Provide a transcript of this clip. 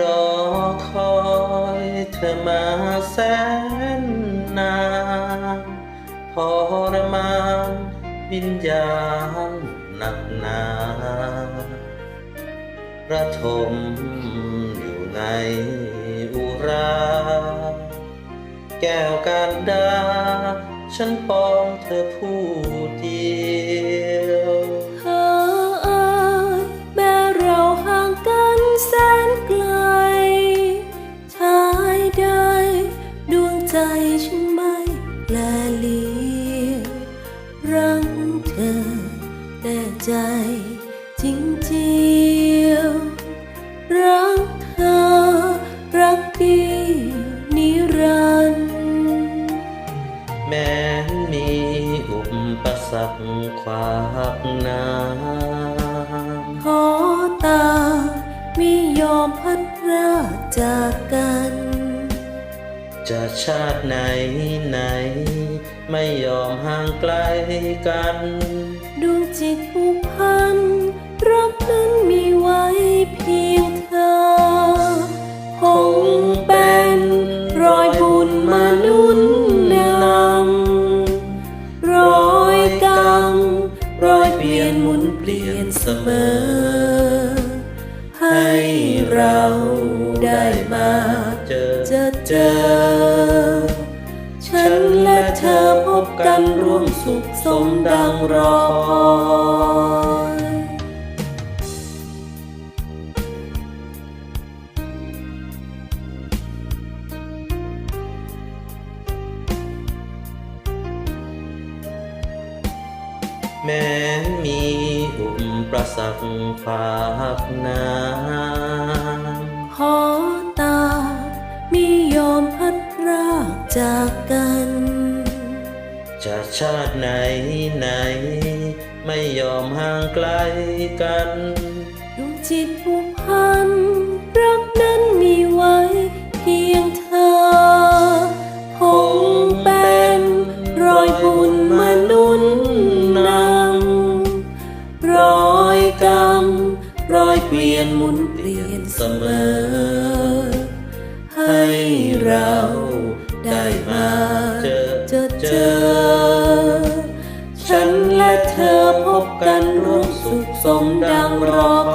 รอคอยเธอมาแสนนานทรมานวิญญาณหนักหนาระทมอยู่ในอุรา แก้วการดา ฉันปองเธอผู้ แลเลียวรังเธอแต่ใจจริงเจียวรักเธอ รักเดียวนิรันดร์แม้มีอุปสรรคขวากน้าขอตาไม่ยอมพัดพราจากกัน จะชาติไหนไหน ไม่ยอมห่างไกลกันดวงจิตผูกพันรักนั้นมีไว้เพียงเธอ คงเป็นรอยบุญมานุนนำรอยกรรมรอยเปลี่ยนหมุนเปลี่ยนเสมอ ให้เราได้มา จอจะเจอ ฉันและเธอพบกันร่วมสุขสมดังรอคอยแม้มีอุปสรรคขวากหน้า กกัน จะชาติไหนไหน ไม่ยอมห่างไกลกันดวงจิตผูกพันรักนั้นมีไว้เพียงเธอ คงเป็นรอยบุญมานุนนำรอยกรรมรอยเปลี่ยนหมุนเปลี่ยนเสมอ ให้เรา ได้มาเจอเจอ ฉันและเธอพบกันร่วมสุขสมดังรอค